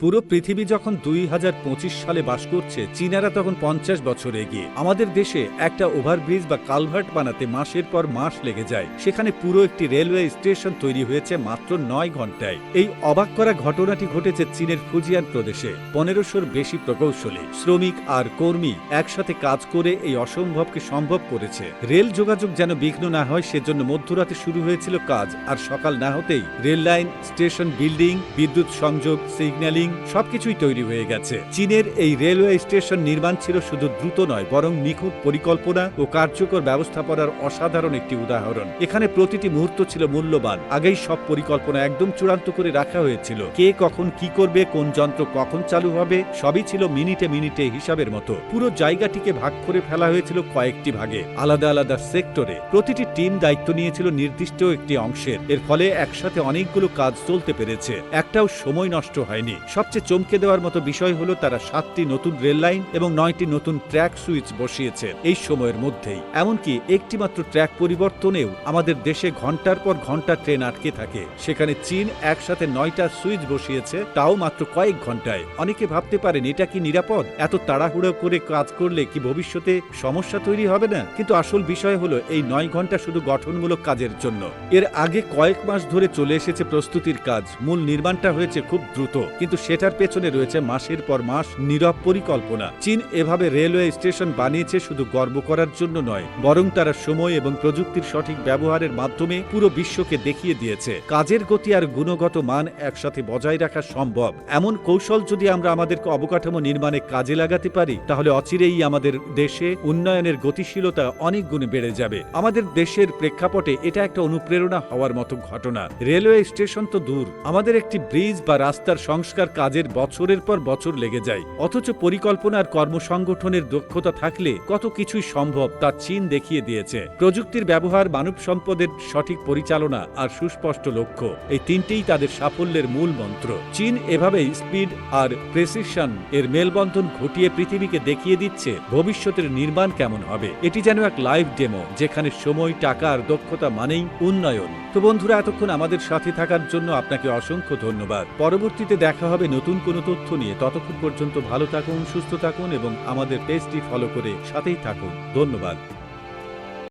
পুরো পৃথিবী যখন দুই হাজার পঁচিশ সালে বাস করছে, চীনারা তখন পঞ্চাশ বছর এগিয়ে। আমাদের দেশে একটা ওভারব্রিজ বা কালভার্ট বানাতে মাসের পর মাস লেগে যায়। সেখানে পুরো একটি রেলওয়ে স্টেশন তৈরি হয়েছে মাত্র নয় ঘন্টায়। এই অবাক করা ঘটনাটি ঘটেছে চীনের ফুজিয়ান প্রদেশে। পনেরোশোর বেশি প্রকৌশলী, শ্রমিক আর কর্মী একসাথে কাজ করে এই অসম্ভবকে সম্ভব করেছে। রেল যোগাযোগ যেন বিঘ্ন না হয়, সেজন্য মধ্যরাতে শুরু হয়েছিল কাজ। আর সকাল না হতেই রেল লাইন স্টেশন বিল্ডিং, বিদ্যুৎ সংযোগ, সিগন্যালিং সবকিছুই তৈরি হয়ে গেছে। চীনের এই রেলওয়ে স্টেশন নির্মাণ ছিল শুধু দ্রুত নয়, বরং নিখুঁত পরিকল্পনা ও কার্যকর ব্যবস্থাপনার অসাধারণ একটি উদাহরণ। এখানে প্রতিটি মুহূর্ত ছিল মূল্যবান, আগেই সব পরিকল্পনা একদম চূড়ান্ত করে রাখা হয়েছিল। কে কখন কি করবে, কোন যন্ত্র কখন চালু হবে, সবই ছিল মিনিটে মিনিটে হিসাবের মতো। পুরো জায়গাটিকে ভাগ করে ফেলা হয়েছিল কয়েকটি ভাগে, আলাদা আলাদা সেক্টরে। প্রতিটি টিম দায়িত্ব নিয়েছিল নির্দিষ্ট একটি অংশের। এর ফলে একসাথে অনেকগুলো কাজ চলতে পেরেছে। একটাও সময় নষ্ট হয়নি। সবচেয়ে চমকে দেওয়ার মতো বিষয় হলো তারা সাতটি নতুন রেল লাইন এবং নয়টি নতুন ট্র্যাক সুইচ বসিয়েছে এই সময়ের মধ্যেই। এমনকি একটি মাত্র ট্র্যাক পরিবর্তনেও আমাদের দেশে ঘণ্টার পর ঘণ্টা ট্রেন আটকে থাকে। সেখানে চীন একসাথে নয়টা সুইচ বসিয়েছে, তাও মাত্র কয়েক ঘন্টায়। অনেকে ভাবতে পারেন, এটা কি নিরাপদ? এত তাড়াহুড়ো করে কাজ করলে কি ভবিষ্যতে সমস্যা তৈরি হবে না? কিন্তু আসল বিষয় হলো, এই নয় ঘণ্টা শুধু গঠনমূলক কাজের জন্য। এর আগে কয়েক মাস ধরে চলে এসেছে প্রস্তুতির কাজ। মূল নির্মাণটা হয়েছে খুব দ্রুত। কিন্তু সেটার পেছনে রয়েছে মাসের পর মাস নীরব পরিকল্পনা। চীন এভাবে রেলওয়ে স্টেশন বানিয়েছে শুধু গর্ব করার জন্য নয়, বরং তারা সময় এবং প্রযুক্তির সঠিক ব্যবহারের মাধ্যমে পুরো বিশ্বকে দেখিয়ে দিয়েছে। কাজের গতি আর গুণগত মান একসাথে বজায় রাখা সম্ভব। এমন কৌশল যদি আমরা আমাদের অবকাঠামো নির্মাণে কাজে লাগাতে পারি, তাহলে অচিরেই আমাদের দেশে উন্নয়নের গতিশীলতা অনেক গুণে বেড়ে যাবে। আমাদের দেশের প্রেক্ষাপটে এটা একটা অনুপ্রেরণা হওয়ার মতো ঘটনা। রেলওয়ে স্টেশন তো দূর, আমাদের একটি ব্রিজ বা রাস্তার সংস্কার কাজের বছরের পর বছর লেগে যায়। অথচ পরিকল্পনা আর কর্মসংগঠনের দক্ষতা থাকলে কত কিছুই সম্ভব তা চীন দেখিয়ে দিয়েছে। প্রযুক্তির ব্যবহার মানব সম্পদের সঠিক পরিচালনা আর সুস্পষ্ট লক্ষ্য, এই তিনটেই তাদের সাফল্যের মূল মন্ত্র। চীন এভাবেই স্পিড আর প্রেসিশন এর মেলবন্ধন ঘটিয়ে পৃথিবীকে দেখিয়ে দিচ্ছে ভবিষ্যতের নির্মাণ কেমন হবে। এটি যেন এক লাইভ ডেমো, যেখানে সময়, টাকা আর দক্ষতা মানেই উন্নয়ন। তো বন্ধুরা, এতক্ষণ আমাদের সাথে থাকার জন্য আপনাকে অসংখ্য ধন্যবাদ। পরবর্তীতে দেখা হবে নতুন কোনো তথ্য নিয়ে ততক্ষণ পর্যন্ত ভালো থাকুন, সুস্থ থাকুন এবং আমাদের পেজটি ফলো করে সাথেই থাকুন। ধন্যবাদ।